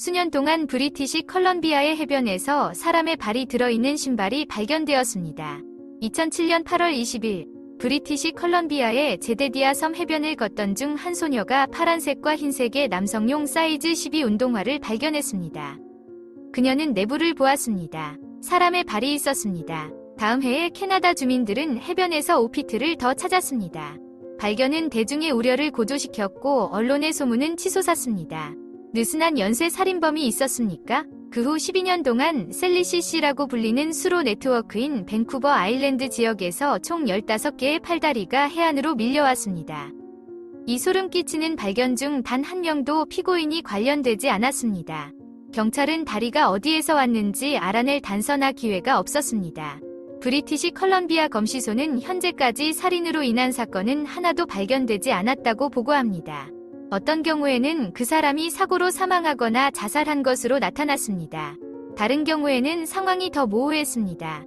수년 동안 브리티시 컬럼비아의 해변에서 사람의 발이 들어있는 신발이 발견되었습니다. 2007년 8월 20일 브리티시 컬럼비아의 제데디아 섬 해변을 걷던 중 한 소녀가 파란색과 흰색의 남성용 사이즈 12 운동화를 발견했습니다. 그녀는 내부를 보았습니다. 사람의 발이 있었습니다. 다음 해에 캐나다 주민들은 해변에서 5피트를 더 찾았습니다. 발견은 대중의 우려를 고조시켰고 언론의 소문은 치솟았습니다. 느슨한 연쇄 살인범이 있었습니까? 그 후 12년 동안 셀리시시라고 불리는 수로 네트워크인 밴쿠버 아일랜드 지역에서 총 15개의 팔다리가 해안으로 밀려왔습니다. 이 소름 끼치는 발견 중 단 한 명도 피고인이 관련되지 않았습니다. 경찰은 다리가 어디에서 왔는지 알아낼 단서나 기회가 없었습니다. 브리티시 컬럼비아 검시소는 현재까지 살인으로 인한 사건은 하나도 발견되지 않았다고 보고합니다. 어떤 경우에는 그 사람이 사고로 사망하거나 자살한 것으로 나타났습니다. 다른 경우에는 상황이 더 모호했습니다.